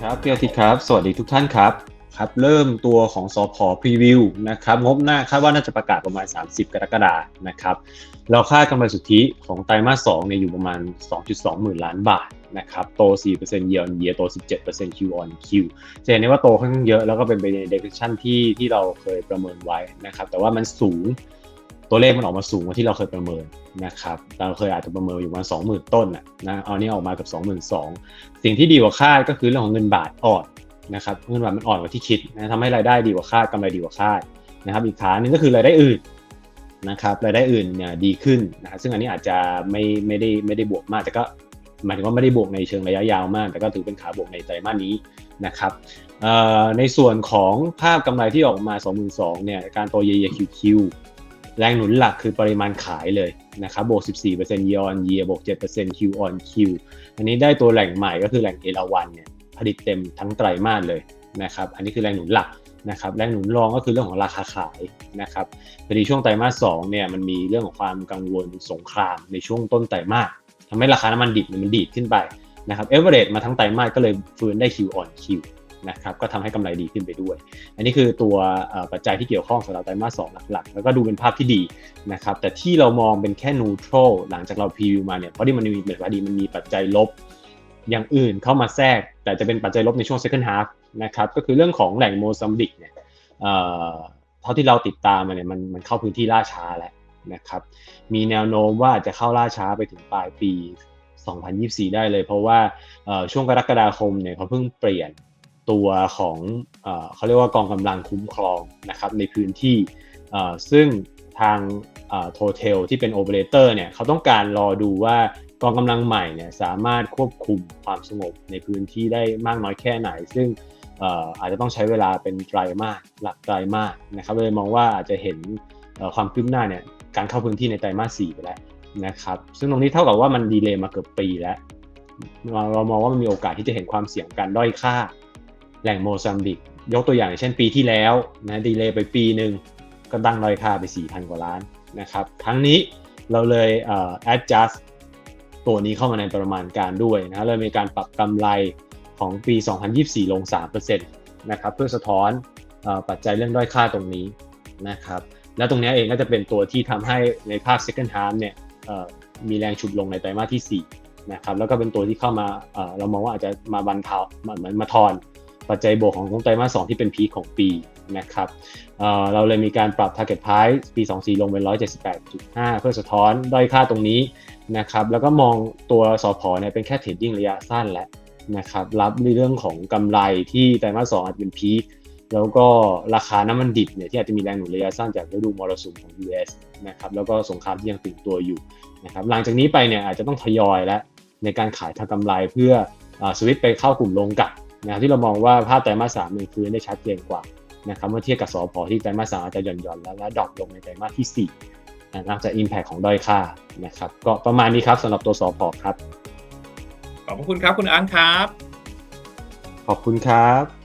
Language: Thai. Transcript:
ครับพี่อาทิตย์ครับ สวัสดีทุกท่านครับ ครับ เริ่มตัวของสอพอพรีวิวนะครับงบหน้าคาดว่าน่าจะประกาศประมาณ 30 กรกฎาคมนะครับเราคาดกำไรสุทธิของไตรมาส2เนี่ยอยู่ประมาณ 2.2 หมื่นล้านบาทนะครับโต 4% year on year โต 17% Q on Q จะเห็นได้ว่าโตค่อนข้างเยอะแล้วก็เป็นไปใน direction ที่ที่เราเคยประเมินไว้นะครับแต่ว่ามันสูง ตัวเลขมันออกมาสูงกว่าที่เราเคยประเมินนะครับเราเคยอาจจะประเมินอยู่ประมาณ20,000ต้นนะนะเอานี้ออกมากับ22,000สิ่งที่ดีกว่าคาดก็คือเรื่องของเงินบาทอ่อนนะครับเงินบาทมันอ่อนกว่าที่คิดนะทำให้รายได้ดีกว่าคาดกำไรดีกว่าคาดนะครับ อีกขาหนึงก็คือรายได้อื่นนะครับรายได้อื่นเนี่ยดีขึ้นนะซึ่งอันนี้อาจจะไม่ไม่ได้ไม่ได้บวกมากแต่ก็หมายถึงว่าไม่ได้บวกในเชิงระยะยาวมาก แต่ก็ถือเป็นขาบวกในไตรมาสนี้นะครับในส่วนของภาพกำไรที่ออกมา 22,000เนี่ยการโตเยียคิว แรงหนุนหลักคือปริมาณขายเลยนะครับบวก 14% year on year บวก 7% Q on Q อันนี้ได้ตัวแหล่งใหม่ก็คือแหล่งเอราวันเนี่ยผลิตเต็มทั้งไตรมาสเลยนะครับอันนี้คือแรงหนุนหลักนะครับแรงหนุนรองก็คือเรื่องของราคาขายนะครับพอดีช่วงไตรมาสสองเนี่ยมันมีเรื่องของความกังวลสงครามในช่วงต้นไตรมาสทำให้ราคาน้ำมันดิบมันดีดขึ้นไปนะครับเอเวอเรสมาทั้งไตรมาสก็เลยฟื้นได้ Q on Q นะครับก็ทำให้กำไรดีขึ้นไปด้วย อันนี้คือตัวปัจจัยที่เกี่ยวข้องสำหรับไตรมาสสองหลักๆ แล้วก็ดูเป็นภาพที่ดีนะครับแต่ที่เรามองเป็นแค่นูโตรหลังจากเราพรีวิวมาเนี่ยเพราะที่มันมีเหมือนว่าดีมันมีปัจจัยลบอย่างอื่นเข้ามาแทรก แต่จะเป็นปัจจัยลบในช่วง second half นะครับก็คือเรื่องของแหล่งโมซัมบิกเนี่ยเท่าที่เราติดตามมาเนี่ยมันมันเข้าพื้นที่ล่าช้าแล้วนะครับมีแนวโน้มว่าจะเข้าล่าช้าไปถึงปลายปี 2024 ได้เลย เพราะว่าช่วงกรกฎาคมเนี่ยเขาเพิ่งเปลี่ยน ตัวของเขาเรียกว่ากองกำลังคุ้มครองนะครับในพื้นที่ซึ่งทางโทเทลที่เป็นโอเปอเรเตอร์เนี่ยเขาต้องการรอดูว่ากองกำลังใหม่เนี่ยสามารถควบคุมความสงบในพื้นที่ได้มากน้อยแค่ไหน ซึ่งอาจจะต้องใช้เวลาเป็นไตรมาสหลักไตรมาสนะครับเลยมองว่าอาจจะเห็นความคืบหน้าเนี่ยการเข้าพื้นที่ในไตรมาสสี่ไปแล้วนะครับซึ่งตรงนี้เท่ากับว่ามันดีเลย์มาเกือบปีแล้วเรามองว่ามันมีโอกาสที่จะเห็นความเสี่ยงการด้อยค่า แหล่งโมซัมบิก ยกตัวอย่างเช่นปีที่แล้วนะดีเลย์ไปปีหนึ่งก็ตั้งด้อยค่าไป 4,000 กว่าล้านนะครับครั้งนี้เราเลย adjust ตัวนี้เข้ามาในประมาณการด้วยนะเลยมีการปรับกำไรของปี 2024 ลง 3%นะครับเพื่อสะท้อนปัจจัยเรื่องด้อยค่าตรงนี้นะครับและตรงนี้เองก็จะเป็นตัวที่ทำให้ในภาค second half เนี่ยมีแรงฉุดลงในไตรมาสที่ 4 นะครับแล้วก็เป็นตัวที่เข้ามาเรามองว่าอาจจะมาบันเทาเหมือนมาทอน ปัจจัยบวกของไตรมาส2ที่เป็นพีคของปีนะครับเเราเลยมีการปรับ target price ปี 24 ลงเป็น 178.5 เพื่อสะท้อนด้อยค่าตรงนี้นะครับแล้วก็มองตัวสอพอเนี่ยเป็นแค่เทรดดิ้งระยะสั้นแหล้วนะครับรับในเรื่องของกำไรที่ไตรมาส2อาจจะเป็นพีคแล้วก็ราคาน้ำมันดิบเนี่ยที่อาจจะมีแรงหนุนระยะสั้นจากฤดูมรสุมของ US นะครับแล้วก็สงครามที่ยังตึงตัวอยู่นะครับหลังจากนี้ไปเนี่ยอาจจะต้องทยอยแล้วในการขายทางกำไรเพื่อสวิตไปเข้ากลุ่มลงกับ นะที่เรามองว่าภาพไตรมาสสามมันฟื้นได้ชัดเจนกว่านะครับเมื่อเทียบกับสอพอที่ไตรมาสสามอาจจะหย่อนหย่อนแล้วและดรอปลงในไตรมาสที่สี่นอกจากอิมแพคของด้อยค่านะครับก็ประมาณนี้ครับสำหรับตัวสอพอครับ ขอบคุณครับคุณอังครับ ขอบคุณครับ